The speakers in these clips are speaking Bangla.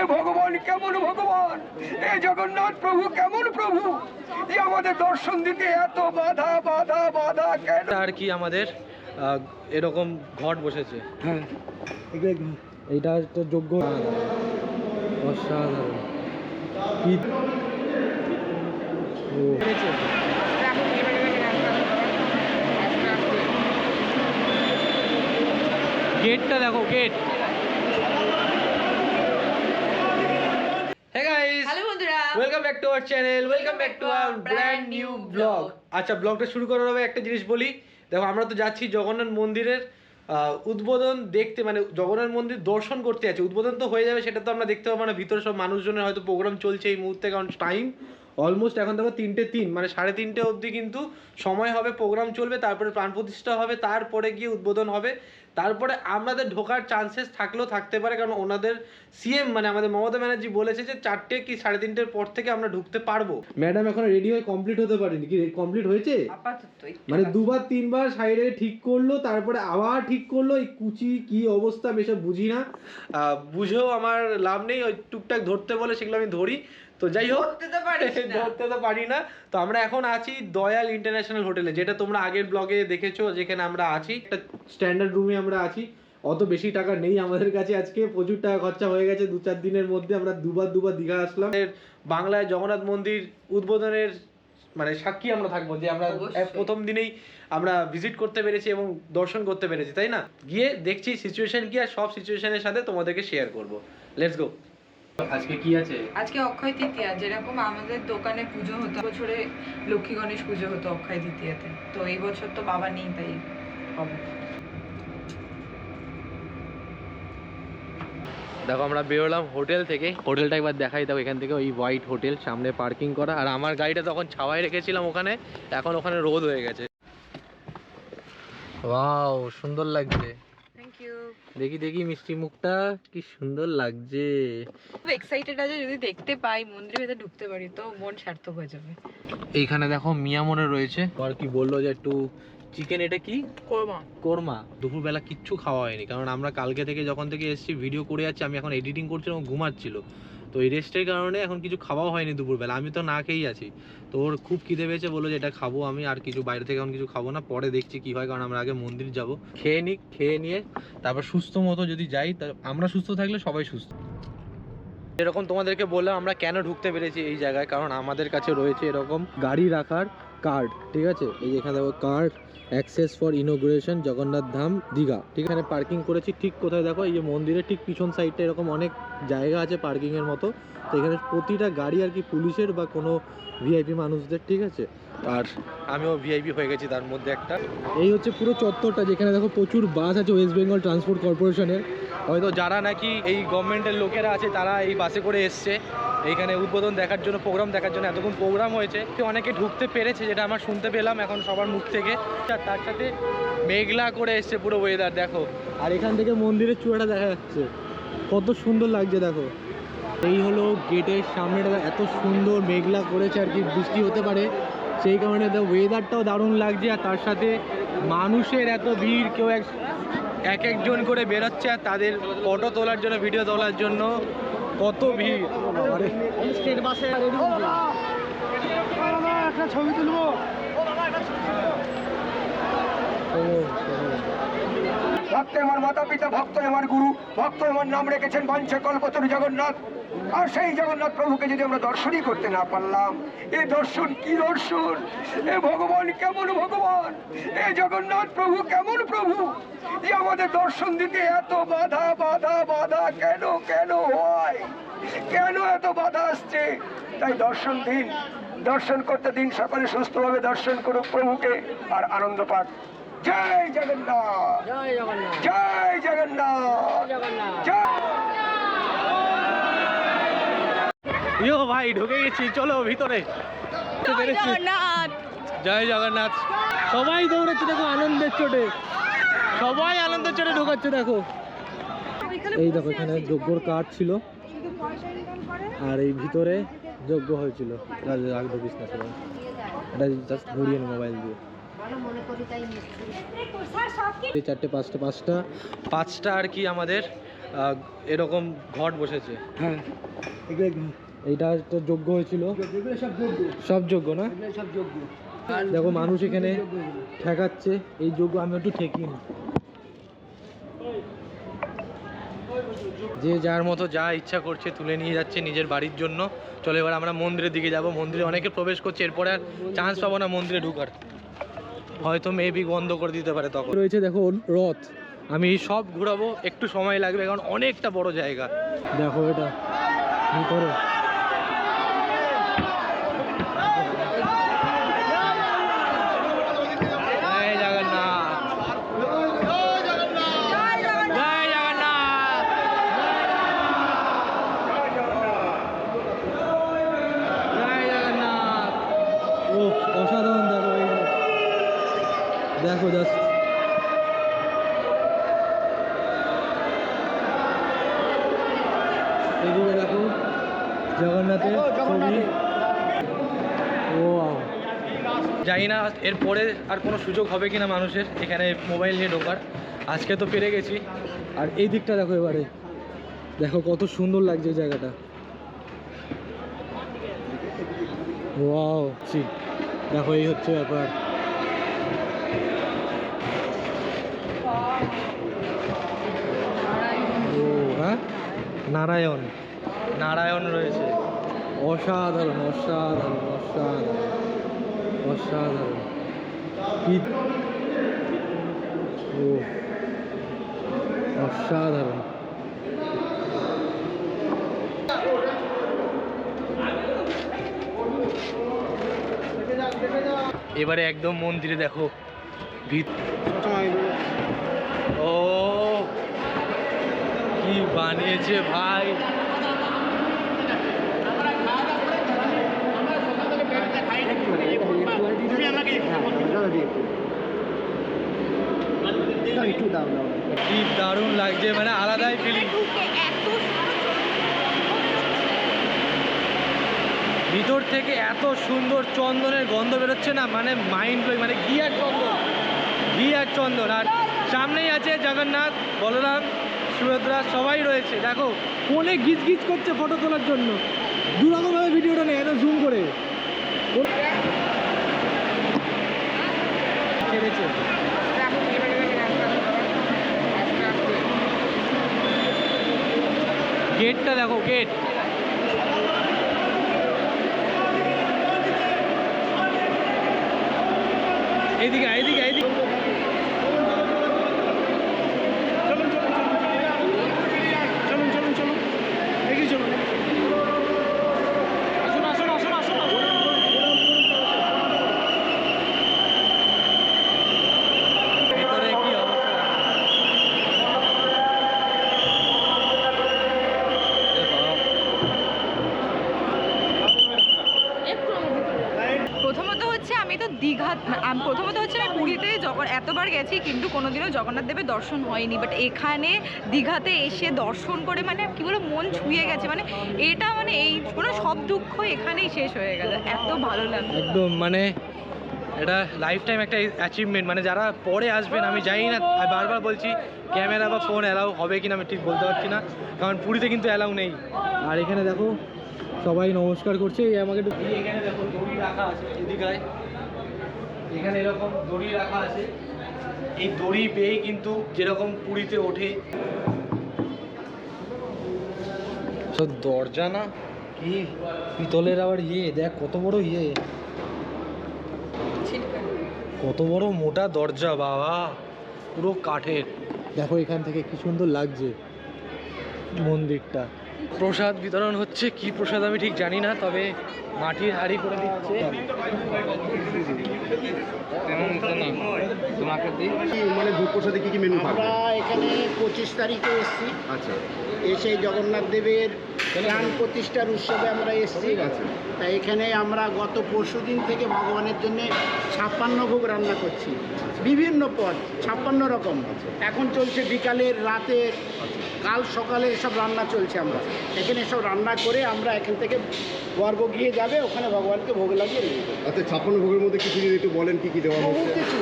এ ভগবান কেমন ভগবান? এ জগন্নাথ প্রভু কেমন প্রভু? যে আমাদের দর্শন দিতে এত বাধা বাধা বাধা কেন? আর কি আমাদের এরকম ঘট বসেছে। হ্যাঁ। এইটা একটা যোগ্য অসাধারণ। কি? গেটটা দেখো gate. Back to our channel welcome back to our brand new blog আচ্ছা ব্লগটা শুরু করার আগে একটা জিনিস বলি। দেখো আমরা তো যাচ্ছি জগন্নাথ মন্দিরের উদ্বোধন দেখতে মানে জগন্নাথ মন্দির দর্শন করতে যাচ্ছি। উদ্বোধন তো হয়ে যাবে সেটা তো আমরা দেখতে পাবো। না ভিতরে সব মানুষজনের হয়তো প্রোগ্রাম চলছে এই মুহূর্তে কারণ টাইম অলমোস্ট এখন দেখো তিনটে তিন মানে সাড়ে তিনটে অবধি কিন্তু সময় হবে প্রোগ্রাম চলবে তারপরে প্রাণ প্রতিষ্ঠা হবে তারপরে গিয়ে উদ্বোধন হবে। তারপরে আমাদের ঢোকার চান্সেস থাকলেও থাকতে পারে কারণ ওনাদের সিএম মানে আমাদের মমতা ব্যানার্জি বলেছে যে চারটে কি সাড়ে তিনটের পর থেকে আমরা ঢুকতে পারব। ম্যাডাম এখন রেডি হয়ে কমপ্লিট হতে পারেনি। কি কমপ্লিট হয়েছে? মানে দুবার তিনবার সাইডে ঠিক করল তারপরে আবার ঠিক করল এই কুচি কি অবস্থা আমি এসব বুঝি না। আহ, বুঝেও আমার লাভ নেই ওই টুকটাক ধরতে বলে সেগুলো আমি ধরি। তো যাই হোক ধরতে তো পারি না। তো আমরা এখন আছি দয়াল ইন্টারন্যাশনাল হোটেলে যেটা তোমরা আগের ব্লগে দেখেছ যেখানে আমরা আছি। একটা স্ট্যান্ডার্ড রুমে আমরা আছি। অত বেশি টাকা নেই আমাদের কাছে আজকে প্রচুর টাকা খরচা হয়ে গেছে। দু চার দিনের মধ্যে আমরা দুবার দুবার দীঘা আসলাম। বাংলায় জগন্নাথ মন্দির উদ্বোধনের মানে সাক্ষী আমরা থাকব যে আমরা প্রথম দিনেই আমরা ভিজিট করতে পেরেছি এবং দর্শন করতে পেরেছি তাই না? গিয়ে দেখছি সিচুয়েশন কি আর সব সিচুয়েশনের সাথে তোমাদেরকে শেয়ার করব। লেটস গো আজকে কি আছে? আজকে অক্ষয় তৃতীয়া যেরকম আমাদের দোকানে পুজো হতো বছরে লক্ষ্মী গণেশ পুজো হতো অক্ষয় তৃতীয়াতে। তো এই বছর তো বাবা নেই তাই হবে। দেখো আমরা বেরোলাম হোটেল থেকে। হোটেলটা একবার দেখাই দেখো এখান থেকে ওই হোয়াইট হোটেল সামনে পার্কিং করা। আর আমার গাড়িটা তখন ছাওয়ায় রেখেছিলাম ওখানে এখন ওখানে রোদ হয়ে গেছে। ওয়াও সুন্দর লাগছে। ইউ দেখি দেখি মিষ্টি মুখটা কি সুন্দর লাগছে। খুব এক্সাইটেড আছে যদি দেখতে পাই মন্দিরের ভেতরে ঢুকতে পারি তো মন সার্থক হয়ে যাবে। এইখানে দেখো মিয়া মনে রয়েছে। আর কি বলল যে একটু চিকেন এটা কি? কোরমা। কোরমা। দুপুরবেলা কিচ্ছু খাওয়া হয়নি কারণ আমরা কালকে থেকে যখন থেকে এসেছি ভিডিও করে যাচ্ছি আমি এখন এডিটিং করছিলাম এবং ঘুমাচ্ছিল তো এই রেস্টের কারণে এখন কিছু খাওয়াও হয়নি দুপুরবেলা। আমি তো না খেয়েই আছি। তো ওর খুব খিদে পেয়েছে, বলল যে এটা খাব আমি, আর কিছু বাইরে থেকে এখন কিছু খাব না, পরে দেখছি কি হয়, কারণ আমরা আগে মন্দির যাব। খেয়ে নিই খেয়ে নিয়ে, তারপর সুস্থ মতো যদি যাই, তা আমরা সুস্থ থাকলে সবাই সুস্থ। এরকম তোমাদেরকে বললাম, আমরা কেন ঢুকতে পেরেছি এই জায়গায়, কারণ আমাদের কাছে রয়েছে এরকম গাড়ি রাখার কার্ড, ঠিক আছে? এই যে এখানে দেখো card, access for inauguration, Jagannath Dham, Digha. ঠিক এখানে পার্কিং করেছি ঠিক কোথায় দেখো? এই যে মন্দিরের ঠিক পিছন সাইডটা এরকম অনেক জায়গা আছে পার্কিং এর মতো। তো এখানে প্রতিটা গাড়ি আর কি পুলিশের বা কোনো ভিআইপি মানুষদের, ঠিক আছে? আর আমিও ভিআইপি হয়ে গেছি তার মধ্যে একটা। এই হচ্ছে পুরো চত্বরটা, যেখানে দেখো প্রচুর বাস আছে ওয়েস্ট বেঙ্গল ট্রান্সপোর্ট কর্পোরেশনের হয়তো যারা নাকি এই গভর্নমেন্টের লোকেরা আছে, তারা এই বাসে করে এসছে। এইখানে উদ্বোধন দেখার জন্য প্রোগ্রাম দেখার জন্য এতক্ষণ প্রোগ্রাম হয়েছে। অনেকে ঢুকতে পেরেছে, যেটা আমার শুনতে পেলাম এখন সবার মুখ থেকে। আর তার সাথে মেঘলা করে এসছে পুরো ওয়েদার দেখো। আর এখান থেকে মন্দিরের চূড়াটা দেখা যাচ্ছে। কত সুন্দর লাগছে, দেখো। এই হলো গেটের সামনেটা এত সুন্দর মেঘলা করেছে আর কি, বৃষ্টি হতে পারে। সেই কারণে ওয়েদারটাও দারুণ লাগছে। আর তার সাথে মানুষের এত ভিড়, কেউ এক এক একজন করে বেরোচ্ছে আর তাদের ফটো তোলার জন্য ভিডিও তোলার জন্য। কত ভিড়। স্টেট বাসে একটা ছবি তুলবো ভক্ত আমার মাতা পিতা ভক্ত আমার গুরু, ভক্ত আমার নাম রেখেছেন বাঞ্ছা কল্পতরু জগন্নাথ। আর সেই জগন্নাথ প্রভুকে যদি আমরা দর্শনই করতে না পারলাম, এ দর্শন কি দর্শন? এ ভগবান কেমন ভগবান? এ জগন্নাথ প্রভু কেমন প্রভু? যে আমাদের দর্শন দিতে এত বাধা বাধা বাধা কেন কেন হয়? কেন এত বাধা আসছে? তাই দর্শন দিন। দর্শন করতে দিন, সকালে সুস্থভাবে দর্শন করুক প্রভুকে, আর আনন্দ পাক। জয় জগন্নাথ। জয় জগন্নাথ। জয় জগন্নাথ। জগন্নাথ। ইয়ো ভাই ঢুকে গেছি চলো ভিতরে। জয় জগন্নাথ। সবাই দৌড়াচ্ছে দেখো আনন্দের চোটে। সবাই আনন্দের চোটে ঢোকাচ্ছে দেখো। এই দেখো এখানে যজ্ঞর কার্ড ছিল। আর এই ভিতরে যজ্ঞ হয়েছিল। রাজ- রাগ ঢুকিস না সবাই। এটা জাস্ট ঘুরিয়ে মোবাইল দিয়ে। চারটে পাঁচটা পাঁচটা। পাঁচটা আর কি আমাদের আহ, এরকম ঘট বসেছে। হ্যাঁ এইটা একটা যোগ্য হয়েছিল। সব যোগ্য। না? সব যোগ্য। দেখো মানুষ এখানে ঠেকাচ্ছে। এই যোগ্য আমি একটু ঠেকি নি। যে যার মতো যা ইচ্ছা করছে তুলে নিয়ে যাচ্ছে নিজের বাড়ির জন্য। চলো এবার আমরা মন্দিরের দিকে যাব। মন্দিরে অনেকে প্রবেশ করছে এরপরে আর চান্স পাবো না মন্দিরে ঢুকার। হয়তো মেবি বন্ধ করে দিতে পারে তখন। রয়েছে দেখো রথ। আমি সব ঘুরাবো একটু সময় লাগবে কারণ অনেকটা বড় জায়গা। দেখো এটা ভিতরে জয় জগন্নাথ জয় জগন্নাথ জয় জগন্নাথ ও অসাধারণ দেখো এই যে। দেখো জাস্ট এদিকে দেখো জগন্নাথের ছবি ও জানি না এরপরে আর কোনো সুযোগ হবে কিনা মানুষের এখানে মোবাইল নিয়ে ঢোকার। আজকে তো পেরে গেছি। আর এই দিকটা দেখো এবারে। দেখো কত সুন্দর লাগছে জায়গাটা। ওয়াও দেখো এই হচ্ছে ব্যাপার। নারায়ণ। নারায়ণ রয়েছে। অসাধারণ অসাধারণ অসাধারণ অসাধারণ। ও অসাধারণ। এবারে একদম মন্দিরে দেখো ভিত ও কি বানিয়েছে ভাই। কি দারুণ লাগছে মানে আলাদাই ফিলিং ভিতর থেকে এত সুন্দর চন্দনের গন্ধ বেরোচ্ছে না মানে মাইন্ড মানে ঘি আর চন্দন ঘি আর চন্দন। আর সামনেই আছে জগন্নাথ, বলরাম। সুভদ্রা, সবাই রয়েছে। দেখো ফোনে গিজ গিজ করছে ফটো তোলার জন্য। দুরকমভাবে ভিডিওটা নেই এটা জুম করে। ছেড়েছে গেটটা দেখো, গেট। এইদিকে এইদিকে এইদিকে আমি তো দীঘা আম- প্রথমত হচ্ছে আমি পুরীতে যখন এতবার গেছি, কিন্তু কোনোদিনও জগন্নাথ দেবের দর্শন হয়নি। বাট এখানে দীঘাতে এসে দর্শন করে মানে কি বলে মন ছুঁয়ে গেছে। মানে এটা মানে এই কোনো সব দুঃখ এখানেই শেষ হয়ে গেল। এত ভালো লাগল। একদম মানে এটা লাইফ টাইম একটা অ্যাচিভমেন্ট মানে যারা পরে আসবেন, আমি জানি না বারবার বলছি ক্যামেরা বা ফোন অ্যালাউ হবে কিনা, আমি ঠিক বলতে পারছি না। কারণ পুরীতে কিন্তু অ্যালাউ নেই। আর এখানে দেখো, সবাই নমস্কার করছে। এই আমাকে একটু এখানে দেখো রাখা আছে এদিকায় এখানে এরকম দড়ি রাখা আছে। এই দড়ি পেয়েই কিন্তু যেরকম পুরীতে ওঠে। তো দরজা না? কি? পিতলের আবার ইয়ে দেখ কত বড় ইয়ে। কত বড় মোটা দরজা বাবা। পুরো কাঠের। দেখো এখান থেকে কি সুন্দর লাগছে। মন্দিরটা। প্রসাদ বিতরণ হচ্ছে কি প্রসাদ আমি ঠিক জানি না তবে মাটির হাড়ি করে দিচ্ছে। মানে ভোগ প্রসাদে কি কি মেনু আমরা এখানে পঁচিশ তারিখে এসেছি। আচ্ছা। এসে জগন্নাথ দেবের প্রাণ প্রতিষ্ঠার উৎসবে আমরা এসেছি। আচ্ছা তাই এখানে আমরা গত পরশু দিন থেকে ভগবানের জন্য ছাপ্পান্ন ভোগ রান্না করছি। বিভিন্ন পদ ছাপ্পান্ন রকম। এখন চলছে বিকালের রাতের কাল সকালে এসব রান্না চলছে আমরা। এখানে সব রান্না করে আমরা এখান থেকে গর্ব গিয়ে যাবে ওখানে ভগবানকে ভোগ লাগিয়ে নিয়ে যাব। আচ্ছা ছাপ্পান্ন ভোগের মধ্যে কিছু যদি একটু বলেন কী কী দেওয়া বহু কিছু।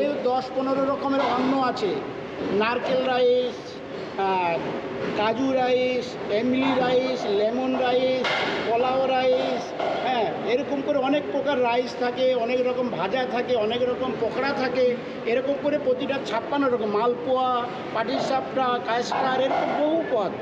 এই দশ পনেরো রকমের অন্ন আছে। নারকেল রাইস কাজু রাইস এমলি rice lemon rice pulao rice হ্যাঁ এরকম করে অনেক প্রকার রাইস থাকে অনেক রকম ভাজা থাকে অনেক রকম পকোড়া থাকে এরকম করে প্রতিটা ছাপ্পান্ন রকম মালপোয়া পাটিসাপটা কাস্টার এরকম বহু পদ।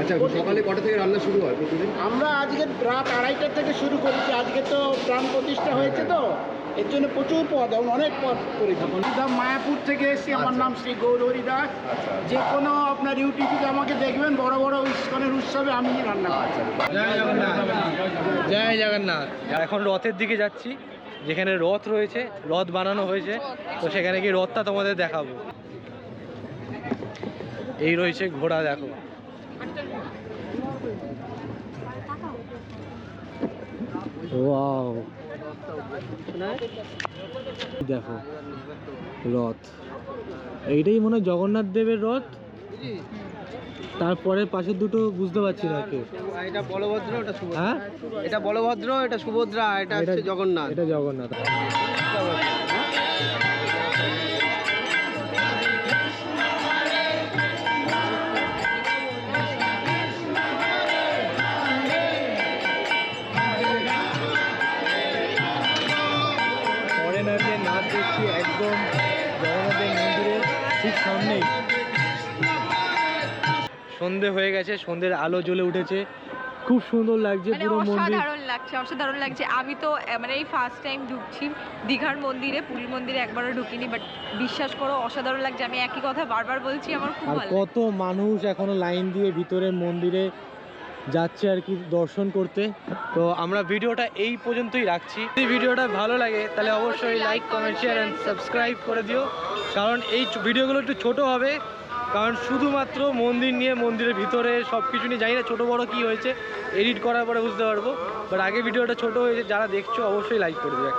আচ্ছা সকালে কটা থেকে রান্না শুরু হয় প্রতিদিন? আমরা আজকে রাত আড়াইটার থেকে শুরু করেছি। আজকে তো প্রাণ প্রতিষ্ঠা হয়েছে তো। এর জন্য প্রচুর পদ এবং অনেক পদ করেছি। মায়াপুর থেকে এসেছি আমার নাম শ্রী গৌর হরিদাস। যে কোনো আপনার ইউটিউবে আমাকে দেখবেন বড় বড় ইস্কনের উৎসবে আমি রান্না করছি জয় জগন্নাথ। জয় জগন্নাথ। এখন রথের দিকে যাচ্ছি যেখানে রথ রয়েছে রথ বানানো হয়েছে তো সেখানে গিয়ে রথটা তোমাদের দেখাবো। এই রয়েছে ঘোড়া দেখো। ওয়াও। দেখো রথ। এইটাই মনে হয় জগন্নাথ দেবের রথ? তারপরে পাশের দুটো বুঝতে পারছি না কেউ। এটা বলভদ্র এটা সুভদ্রা। হ্যাঁ? এটা বলভদ্র এটা সুভদ্রা এটা হচ্ছে জগন্নাথ। এটা জগন্নাথ। দেখছি একদম জগন্নাথের মন্দিরের ঠিক সামনেই। সন্ধে হয়ে গেছে সন্ধ্যের আলো জ্বলে উঠেছে। খুব সুন্দর লাগছে মানে পুরো মন্দির। অসাধারণ লাগছে অসাধারণ লাগছে। আমি তো মানে এই ফার্স্ট টাইম ঢুকছি দীঘার মন্দিরে পুরীর মন্দিরে একবারও ঢুকিনি বাট বিশ্বাস করো অসাধারণ লাগছে। আমি একই কথা বারবার বলছি আমার খুব ভালো কত মানুষ এখনও লাইন দিয়ে ভিতরে মন্দিরে যাচ্ছে আর কি দর্শন করতে। তো আমরা ভিডিওটা এই পর্যন্তই রাখছি। যদি ভিডিওটা ভালো লাগে, তাহলে অবশ্যই like comment share and subscribe করে দিও। কারণ এই ভিডিওগুলো একটু ছোট হবে। কারণ শুধুমাত্র মন্দির নিয়ে মন্দিরের ভিতরে সব কিছু নিয়ে জানি না ছোটো বড়ো কী হয়েছে। এডিট করার পরে বুঝতে পারব। বাট আগে ভিডিওটা ছোট হয়েছে, যারা দেখছ, অবশ্যই লাইক করে দিও।